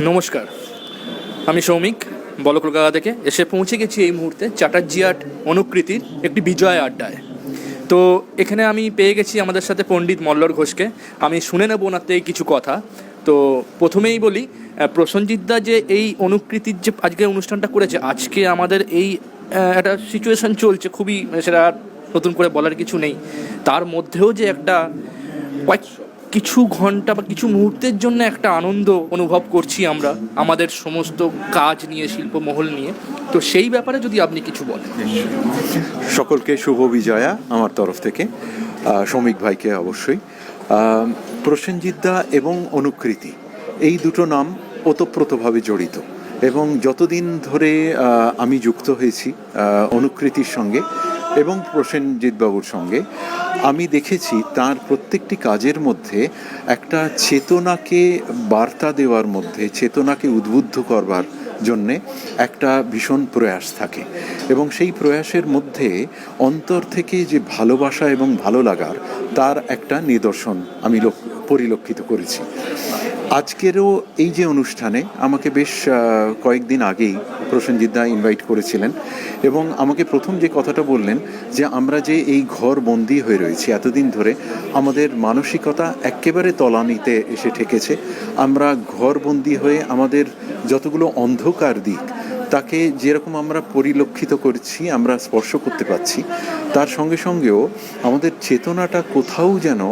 নমস্কার। আমি সৌমিক বল কলকাতা থেকে এসে পৌঁছে গেছি এই মুহূর্তে চ্যাটার্জি আর্ট অনুকৃতির একটি বিজয় আড্ডায়। তো এখানে আমি পেয়ে গেছি আমাদের সাথে পণ্ডিত মল্লর ঘোষকে। আমি শুনে নেব ওনার থেকে কিছু কথা। তো প্রথমেই বলি আহ, দা যে এই অনুকৃতির যে আজকে অনুষ্ঠানটা করেছে আজকে আমাদের এই একটা সিচুয়েশন চলছে খুবই সেটা নতুন করে বলার কিছু নেই। তার মধ্যেও যে একটা কয়েক কিছু ঘণ্টা বা কিছু মুহূর্তের জন্য একটা আনন্দ অনুভব করছি আমরা আমাদের সমস্ত কাজ নিয়ে শিল্পমহল নিয়ে। তো সেই ব্যাপারে যদি আপনি কিছু বলেন। সকলকে শুভ বিজয়া আমার তরফ থেকে শ্রমিক ভাইকে অবশ্যই। আহ, প্রসেনজিৎ দা এবং অনুকৃতি এই দুটো নাম ওতপ্রোতভাবে জড়িত এবং যতদিন ধরে আমি যুক্ত হয়েছি অনুকৃতির সঙ্গে এবং প্রসেনজিৎবাবুর সঙ্গে, আমি দেখেছি তার প্রত্যেকটি কাজের মধ্যে একটা চেতনাকে বার্তা দেওয়ার মধ্যে, চেতনাকে উদ্বুদ্ধ করবার জন্যে একটা ভীষণ প্রয়াস থাকে। এবং সেই প্রয়াসের মধ্যে অন্তর থেকে যে ভালোবাসা এবং ভালো লাগার, তার একটা নিদর্শন আমি লক্ষ- পরিলক্ষিত করেছি। আজকেরও এই যে অনুষ্ঠানে আমাকে বেশ কয়েকদিন আগেই প্রসেনজিৎ দা ইনভাইট করেছিলেন এবং আমাকে প্রথম যে কথাটা বললেন যে আমরা যে এই ঘর বন্দি হয়ে রয়েছি এতদিন ধরে, আমাদের মানসিকতা একেবারে তলানিতে এসে ঠেকেছে। আমরা ঘর বন্দি হয়ে আমাদের যতগুলো অন্ধকার দিক তাকে যেরকম আমরা পরিলক্ষিত করছি, আমরা স্পর্শ করতে পাচ্ছি তার সঙ্গে সঙ্গেও আমাদের চেতনাটা কোথাও যেন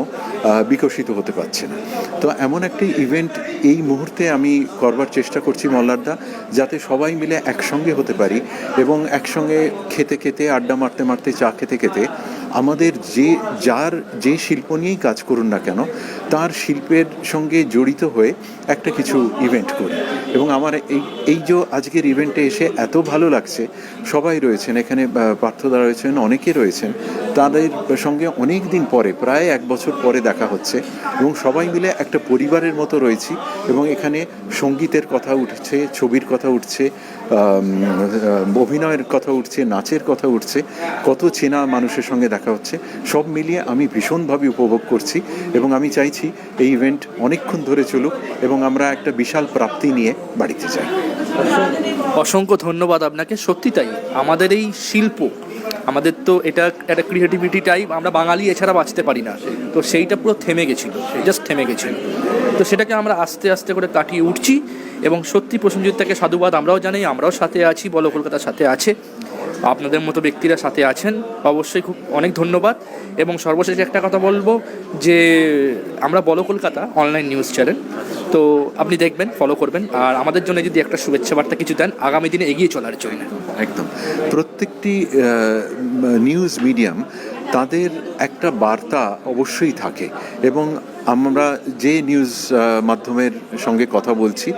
বিকশিত হতে পারছে না। তো এমন একটি ইভেন্ট এই মুহূর্তে আমি করবার চেষ্টা করছি মল্লারদা, যাতে সবাই মিলে একসঙ্গে হতে পারি এবং একসঙ্গে খেতে খেতে, আড্ডা মারতে মারতে, চা খেতে খেতে আমাদের যে, যার যে শিল্প নিয়েই কাজ করুন না কেন, তার শিল্পের সঙ্গে জড়িত হয়ে একটা কিছু ইভেন্ট করি। এবং আমার এই এই যে আজকের ইভেন্টে এসে এত ভালো লাগছে, সবাই রয়েছেন এখানে পার্থদা রয়েছেন, অনেকে রয়েছেন তাদের সঙ্গে অনেক দিন পরে, প্রায় এক বছর পরে দেখা হচ্ছে এবং সবাই মিলে একটা পরিবারের মতো রয়েছি এবং এখানে সঙ্গীতের কথা উঠছে, ছবির কথা উঠছে অভিনয়ের কথা উঠছে, নাচের কথা উঠছে, কত চেনা মানুষের সঙ্গে দেখা হচ্ছে, সব মিলিয়ে আমি ভীষণভাবে উপভোগ করছি এবং আমি চাইছি এই ইভেন্ট অনেকক্ষণ ধরে চলুক এবং আমরা একটা বিশাল প্রাপ্তি নিয়ে বাড়িতে যাই। অসংখ্য ধন্যবাদ আপনাকে। সত্যি তাই, আমাদের এই শিল্প আমাদের তো এটা একটা ক্রিয়েটিভিটি টাইপ আমরা বাঙালি এছাড়া বাঁচতে পারি না। তো সেইটা পুরো থেমে গেছিল জাস্ট থেমে গেছিল। তো সেটাকে আমরা আস্তে আস্তে করে কাটিয়ে উঠছি এবং সত্যি প্রসেনজিৎ তাকে সাধুবাদ, আমরাও জানি, আমরাও সাথে আছি, বলো কলকাতার সাথে আছে। আপনাদের মতো ব্যক্তিরা সাথে আছেন, অবশ্যই খুব অনেক ধন্যবাদ। এবং সর্বশেষে একটা কথা বলব যে, আমরা বলো কলকাতা অনলাইন নিউজ চ্যানেল। তো আপনি দেখবেন ফলো করবেন। আর আমাদের জন্য যদি একটা শুভেচ্ছা বার্তা কিছু দেন, আগামী দিনে এগিয়ে চলার জন্য। একদম। প্রত্যেকটি নিউজ মিডিয়াম তাদের একটা বার্তা অবশ্যই থাকে। এবং আমরা যে নিউজ মাধ্যমের সঙ্গে কথা বলছি,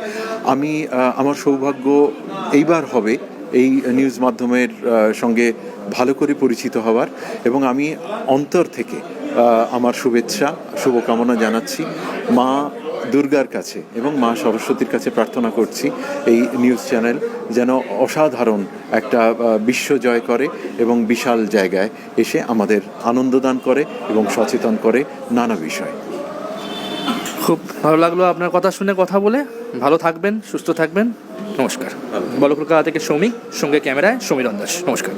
আমি আমার সৌভাগ্য এইবার হবে এই নিউজ মাধ্যমের সঙ্গে ভালো করে পরিচিত হওয়ার এবং আমি অন্তর থেকে আমার শুভেচ্ছা, শুভকামনা জানাচ্ছি মা দুর্গার কাছে এবং মা সরস্বতীর কাছে প্রার্থনা করছি এই নিউজ চ্যানেল যেন অসাধারণ একটা বিশ্ব জয় করে এবং বিশাল জায়গায় এসে আমাদের আনন্দ দান করে এবং সচেতন করে নানা বিষয়। খুব ভালো লাগল আপনার কথা শুনে কথা বলে। ভালো থাকবেন, সুস্থ থাকবেন। নমস্কার। বলো কলকাতা থেকে সৌমিক সঙ্গে ক্যামেরায় সমীরণ দাস নমস্কার।